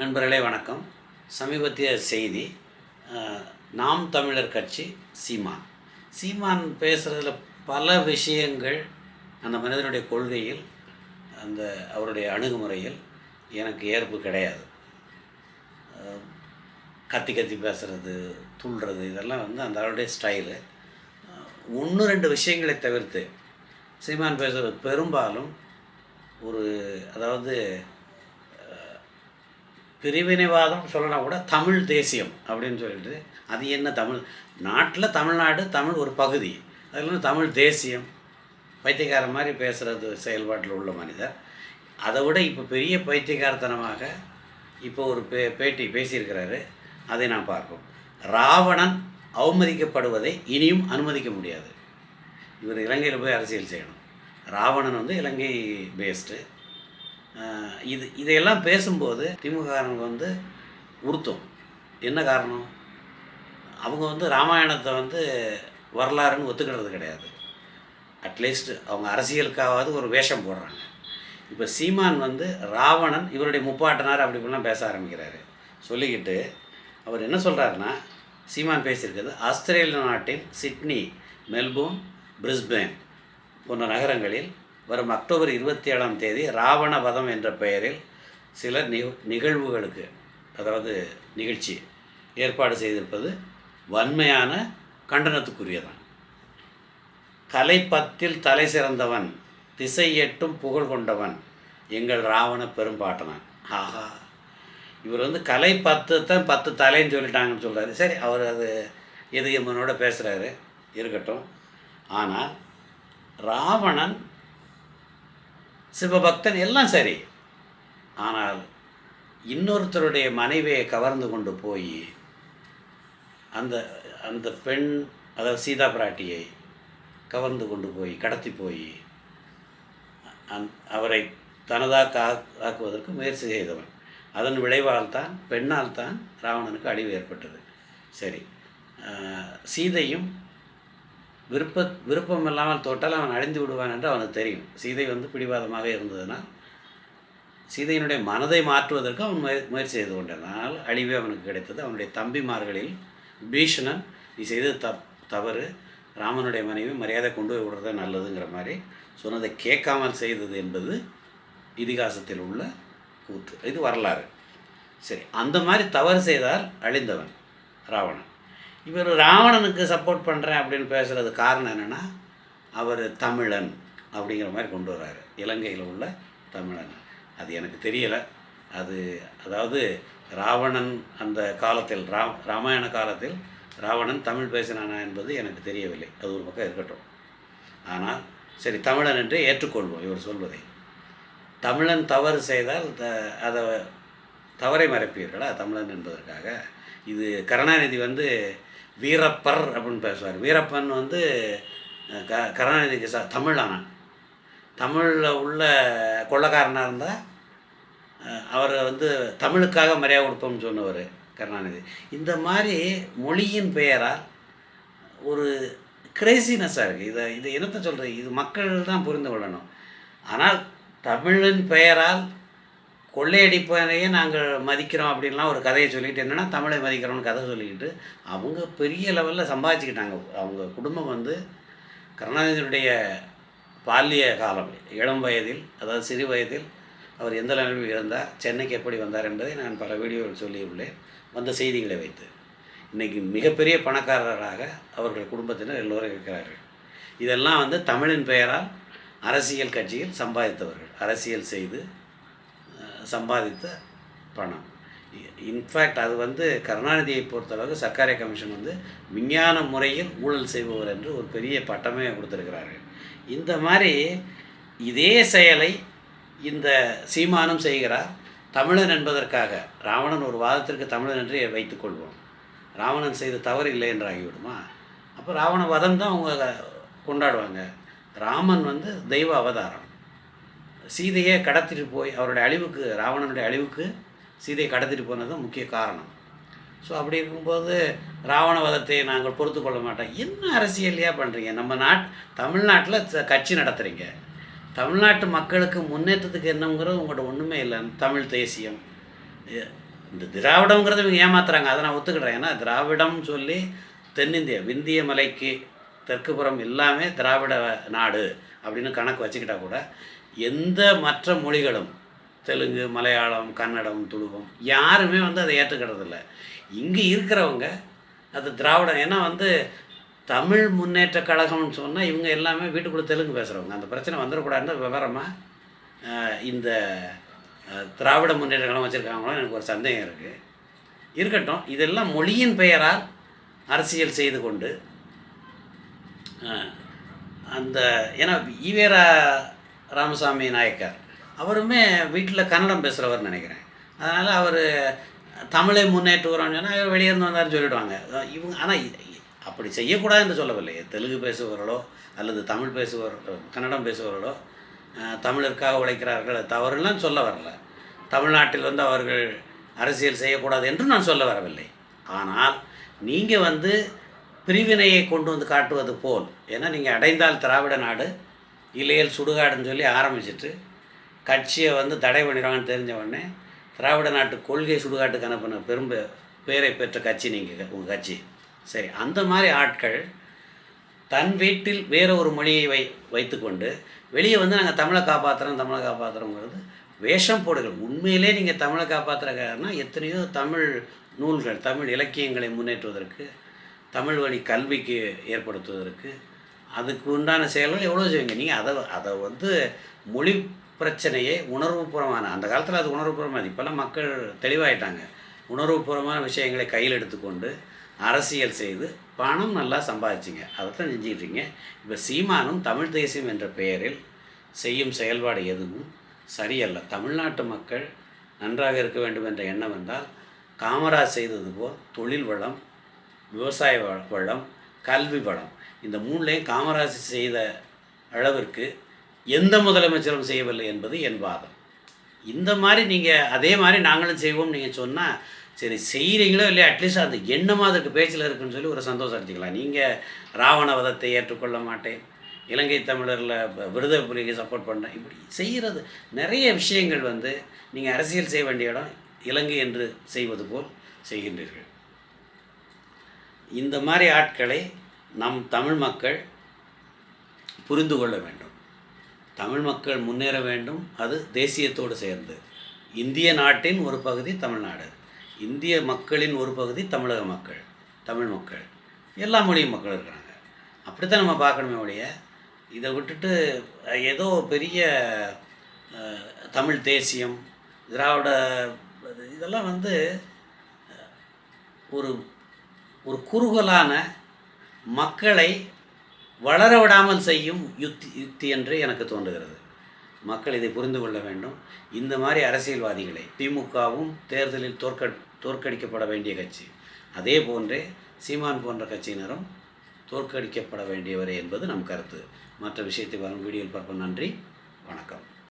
நண்பர்களே வணக்கம். சமீபத்திய செய்தி நாம் தமிழர் கட்சி சீமான். சீமான் பேசுகிறதுல பல விஷயங்கள் அந்த மனிதனுடைய கொள்கையில் அந்த அவருடைய அணுகுமுறையில் எனக்கு ஏற்பு கிடையாது. கத்தி கத்தி பேசுகிறது துள்ளுறது இதெல்லாம் வந்து அந்த அவருடைய ஸ்டைலு. ஒன்று ரெண்டு விஷயங்களை தவிர்த்து சீமான் பேசுகிறது பெரும்பாலும் ஒரு அதாவது பிரிவினைவாதம் சொல்லலாம் கூட தமிழ் தேசியம் அப்படின்னு சொல்லிட்டு அது என்ன தமிழ்? நாட்டில் தமிழ்நாடு தமிழ் ஒரு பகுதி. அதில் தமிழ் தேசியம். பைத்தியக்கார மாதிரி பேசுகிறது செயல்பாட்டில் உள்ள மனிதர். அதை விட இப்போ பெரிய பைத்தியக்காரத்தனமாக இப்போ ஒரு பே பேட்டி பேசியிருக்கிறாரு. அதை நாம் பார்ப்போம். ராவணன் அவமதிக்கப்படுவதை இனியும் அனுமதிக்க முடியாது. இவர் இலங்கையில் போய் அரசியல் செய்யணும். ராவணன் வந்து இலங்கை பேஸ்டு இது இதையெல்லாம் பேசும்போது திமுககாரனுக்கு வந்து உறுத்தும். என்ன காரணம்? அவங்க வந்து ராமாயணத்தை வந்து வரலாறுன்னு ஒத்துக்கிறது கிடையாது. அட்லீஸ்ட் அவங்க அரசியலுக்காவது ஒரு வேஷம் போடுறாங்க. இப்போ சீமான் வந்து ராவணன் இவருடைய முப்பாட்டனார் அப்படி இப்படிலாம் பேச ஆரம்பிக்கிறாரு. சொல்லிக்கிட்டு அவர் என்ன சொல்கிறாருன்னா சீமான் பேசியிருக்கிறது ஆஸ்திரேலிய நாட்டின் சிட்னி மெல்போர்ன் பிரிஸ்பேன் போன்ற நகரங்களில் வரும் அக்டோபர் இருபத்தி ஏழாம் தேதி ராவண வதம் என்ற பெயரில் சில நிகழ்வுகளுக்கு அதாவது நிகழ்ச்சி ஏற்பாடு செய்திருப்பது வன்மையான கண்டனத்துக்குரியதான். கலைப்பத்தில் தலை சிறந்தவன் திசை எட்டும் புகழ் கொண்டவன் எங்கள் ராவண பெரும்பாட்டனான். ஆஹா. இவர் வந்து கலை பத்து தான் பத்து தலைன்னு சொல்லிட்டாங்கன்னு சொல்கிறாரு சரி அவர் அது எதிரியம்மனோட பேசுகிறாரு இருக்கட்டும். ஆனால் ராவணன் சிவபக்தன் எல்லாம் சரி. ஆனால் இன்னொருத்தருடைய மனைவியை கவர்ந்து கொண்டு போய் அந்த அந்த பெண் அதாவது சீதா பிராட்டியை கவர்ந்து கொண்டு போய் கடத்தி போய் அந் அவரை தனதாக ஆக்குவதற்கு முயற்சி செய்தவன். அதன் விளைவால் தான் பெண்ணால் தான் ராவணனுக்கு அழிவு ஏற்பட்டது. சரி. சீதையும் விருப்ப விருப்பம் இல்லாமல் தொட்டால் அவன் அழிந்து விடுவான் என்று அவனுக்கு தெரியும். சீதை வந்து பிடிவாதமாக இருந்ததுனால் சீதையினுடைய மனதை மாற்றுவதற்கு அவன் முய முயற்சி செய்து கொண்டதனால் அதனால் அழிவே அவனுக்கு கிடைத்தது. அவனுடைய தம்பிமார்களில் பீஷ்ணன் நீ செய்தது தப் தவறு. ராமனுடைய மனைவி மரியாதை கொண்டு போய் விடுறதே நல்லதுங்கிற மாதிரி சொன்னதை கேட்காமல் செய்தது என்பது இதிகாசத்தில் உள்ள கூற்று. இது வரலாறு. சரி அந்த மாதிரி தவறு செய்தால் அழிந்தவன் ராவணன். இவர் ராவணனுக்கு சப்போர்ட் பண்ணுறேன் அப்படின்னு பேசுகிறது காரணம் என்னென்னா அவர் தமிழன் அப்படிங்கிற மாதிரி கொண்டு வர்றாரு. இலங்கையில் உள்ள தமிழன். அது எனக்கு தெரியலை. அது அதாவது ராவணன் அந்த காலத்தில் ரா ராமாயண காலத்தில் ராவணன் தமிழ் பேசினானா என்பது எனக்கு தெரியவில்லை. அது ஒரு பக்கம் இருக்கட்டும். ஆனால் சரி தமிழன் என்று ஏற்றுக்கொள்வோம் இவர் சொல்வதை. தமிழன் தவறு செய்தால் த அதை தவறை மறைப்பீர்களா? தமிழன் என்பதற்காக. இது கருணாநிதி வந்து வீரப்பர் அப்படின்னு பேசுவார். வீரப்பன் வந்து க கருணாநிதிக்கு ச தமிழானான் தமிழில் உள்ள கொள்ளக்காரனாக இருந்தால் அவரை வந்து தமிழுக்காக மரியாதை கொடுப்போம்னு சொன்னவர் கருணாநிதி. இந்த மாதிரி மொழியின் பெயரால் ஒரு கிரேசினஸ்ஸாக இருக்குது இதை இதை என்னத்தை சொல்கிறது இது மக்கள் தான் புரிந்து கொள்ளணும். ஆனால் தமிழின் பெயரால் கொள்ளையடிப்பதையே நாங்கள் மதிக்கிறோம் அப்படின்லாம் ஒரு கதையை சொல்லிட்டு என்னென்னா தமிழை மதிக்கிறோம்னு கதை சொல்லிக்கிட்டு அவங்க பெரிய லெவலில் சம்பாதிச்சுக்கிட்டாங்க. அவங்க குடும்பம் வந்து கருணாநிதியினுடைய பால்ய காலம் இளம் வயதில் அதாவது சிறு வயதில் அவர் எந்த நிலையில் இருந்தார் சென்னைக்கு எப்படி வந்தார் என்பதை நான் பல வீடியோவில் சொல்லியுள்ளேன். வந்த செய்திகளை வைத்து. இன்றைக்கி மிகப்பெரிய பணக்காரராக அவர்கள் குடும்பத்தினர் எல்லோரும் இருக்கிறார்கள். இதெல்லாம் வந்து தமிழின் பெயரால் அரசியல் கட்சியில் சம்பாதித்தவர்கள் அரசியல் செய்து சம்பாதித்த பணம். இன்ஃபேக்ட் அது வந்து கருணாநிதியை பொறுத்தளவுக்கு சர்க்காரிய கமிஷன் வந்து விஞ்ஞான முறையில் ஊழல் செய்பவர் என்று ஒரு பெரிய பட்டமே கொடுத்துருக்கிறார்கள். இந்த மாதிரி இதே செயலை இந்த சீமானம் செய்கிறார். தமிழன் என்பதற்காக ராவணன் ஒரு வாதத்திற்கு தமிழன் என்று வைத்துக்கொள்வோம் ராவணன் செய்த தவறு இல்லை என்று ஆகிவிடுமா? அப்போ ராவண வதம் தான் அவங்க கொண்டாடுவாங்க. ராமன் வந்து தெய்வ அவதாரம். சீதையை கடத்திட்டு போய் அவருடைய அழிவுக்கு ராவணனுடைய அழிவுக்கு சீதையை கடத்திட்டு போனது முக்கிய காரணம். ஸோ அப்படி இருக்கும்போது ராவண வதத்தை நாங்கள் பொறுத்து கொள்ள மாட்டோம். என்ன அரசியலையாக பண்ணுறீங்க நம்ம நாட் தமிழ்நாட்டில் கட்சி நடத்துகிறீங்க தமிழ்நாட்டு மக்களுக்கு முன்னேற்றத்துக்கு என்னங்கிறது உங்கள்கிட்ட ஒன்றுமே இல்லை. தமிழ் தேசியம். இந்த திராவிடங்கிறத இவங்க ஏமாத்துறாங்க. அதை நான் ஒத்துக்கிடுறேன் ஏன்னா திராவிடம் சொல்லி தென்னிந்தியா விந்திய மலைக்கு தெற்கு புறம் எல்லாமே திராவிட நாடு அப்படின்னு கணக்கு வச்சுக்கிட்டா கூட எந்த மற்ற மொழிகளும் தெலுங்கு மலையாளம் கன்னடம் துளுவம் யாருமே வந்து அதை ஏற்றுக்கிறதில்ல. இங்கே இருக்கிறவங்க அது திராவிடம் ஏன்னா வந்து தமிழ் முன்னேற்ற கழகம்னு சொன்னால் இவங்க எல்லாமே வீட்டுக்குள்ளே தெலுங்கு பேசுகிறவங்க அந்த பிரச்சனை வந்துடக்கூடாதுன்னு விவரமாக இந்த திராவிட முன்னேற்ற கழகம் வச்சுருக்காங்களோ எனக்கு ஒரு சந்தேகம் இருக்குது இருக்கட்டும் இதெல்லாம் மொழியின் பெயரால் அரசியல் செய்து கொண்டு அந்த ஏன்னா ஈவேரா ராமசாமி நாயக்கர். அவருமே வீட்டில் கன்னடம் பேசுகிறவர் நினைக்கிறேன். அதனால் அவர் தமிழை முன்னேற்றுகிறோம்னு சொன்னால் அவர் வெளியே இருந்து வந்தாருன்னு சொல்லிடுவாங்க. இவங்க ஆனால் அப்படி செய்யக்கூடாதுன்னு சொல்லவில்லை. தெலுங்கு பேசுபவர்களோ அல்லது தமிழ் பேசுபவர் கன்னடம் பேசுபவர்களோ தமிழருக்காக உழைக்கிறார்கள். தவறுலாம் சொல்ல வரல. தமிழ்நாட்டில் வந்து அவர்கள் அரசியல் செய்யக்கூடாது என்று நான் சொல்ல வரவில்லை. ஆனால் நீங்கள் வந்து பிரிவினையை கொண்டு வந்து காட்டுவது போல் ஏன்னா நீங்கள் அடைந்தால் திராவிட நாடு இல்லையல் சுடுகாடுன்னு சொல்லி ஆரம்பிச்சிட்டு கட்சியை வந்து தடை பண்ணிடுவாங்கன்னு தெரிஞ்ச உடனே திராவிட நாட்டு கொள்கை சுடுகாட்டுக்கு அனுப்பின பெரும் பேரை பெற்ற கட்சி நீங்கள் உங்கள் கட்சி. சரி அந்த மாதிரி ஆட்கள் தன் வீட்டில் வேற ஒரு மொழியை வை வைத்துக்கொண்டு வெளியே வந்து நாங்கள் தமிழை காப்பாற்றுறோம் தமிழை காப்பாற்றுறோங்கிறது வேஷம் போடுகள். உண்மையிலே நீங்கள் தமிழை காப்பாற்றுறக்காரனா எத்தனையோ தமிழ் நூல்கள் தமிழ் இலக்கியங்களை முன்னேற்றுவதற்கு தமிழ் வழி கல்விக்கு ஏற்படுத்துவதற்கு அதுக்கு உண்டான செயல்கள் எவ்வளோ செய்வீங்க? நீங்கள் அதை அதை வந்து மொழி பிரச்சனையை உணர்வுபூர்வமான அந்த காலத்தில் அது உணர்வுபூர்வமாக இப்போல்லாம் மக்கள் தெளிவாயிட்டாங்க. உணர்வுபூர்வமான விஷயங்களை கையில் எடுத்துக்கொண்டு அரசியல் செய்து பணம் நல்லா சம்பாதிச்சிங்க. அதைத்தான் செஞ்சுக்கிட்டீங்க இப்போ சீமானும் தமிழ் தேசியம் என்ற பெயரில் செய்யும் செயல்பாடு எதுவும் சரியல்ல. தமிழ்நாட்டு மக்கள் நன்றாக இருக்க வேண்டும் என்ற எண்ணம் என்றால் காமராஜ் செய்தது போல் தொழில் வளம் விவசாய வளம் கல்வி வளம். இந்த மூணுலேயும் காமராஜ் செய்த அளவிற்கு எந்த முதலமைச்சரும் செய்யவில்லை என்பது என் வாதம். இந்த மாதிரி நீங்கள் அதே மாதிரி நாங்களும் செய்வோம் நீங்கள் சொன்னால் சரி செய்கிறீங்களோ இல்லையா அட்லீஸ்ட் அந்த எண்ணமாக அதுக்கு பேச்சில் இருக்குன்னு சொல்லி ஒரு சந்தோஷம் அடிச்சுக்கலாம் நீங்கள் ராவண வதத்தை ஏற்றுக்கொள்ள மாட்டேன் இலங்கை தமிழரில் விருத புலிக்கு சப்போர்ட் பண்ணேன் இப்படி செய்கிறது நிறைய விஷயங்கள் வந்து நீங்கள் அரசியல் செய்ய வேண்டிய இடம் இலங்கை என்று செய்வது போல் செய்கின்றீர்கள். இந்த மாதிரி ஆட்களை நம் தமிழ் மக்கள் புரிந்து கொள்ள வேண்டும். தமிழ் மக்கள் முன்னேற வேண்டும். அது தேசியத்தோடு சேர்ந்து. இந்திய நாட்டின் ஒரு பகுதி தமிழ்நாடு. இந்திய மக்களின் ஒரு பகுதி தமிழக மக்கள் தமிழ் மக்கள். எல்லா மொழி மக்கள் இருக்கிறாங்க. அப்படித்தான் நம்ம பார்க்கணுமே ஒழிய இதை விட்டுட்டு ஏதோ பெரிய தமிழ் தேசியம் திராவிட இதெல்லாம் வந்து ஒரு ஒரு குறுகலான மக்களை வளர விடாமல் செய்யும் யுக்தி யுக்தி என்று எனக்கு தோன்றுகிறது. மக்கள் இதை புரிந்து கொள்ள வேண்டும். இந்த மாதிரி அரசியல்வாதிகளை திமுகவும் தேர்தலில் தோற்க தோற்கடிக்கப்பட வேண்டிய கட்சி. அதே போன்றே சீமான் போன்ற கட்சியினரும் தோற்கடிக்கப்பட வேண்டியவரே என்பது நம் கருத்து. மற்ற விஷயத்தை வரும் வீடியோவில் பார்ப்போம். நன்றி. வணக்கம்.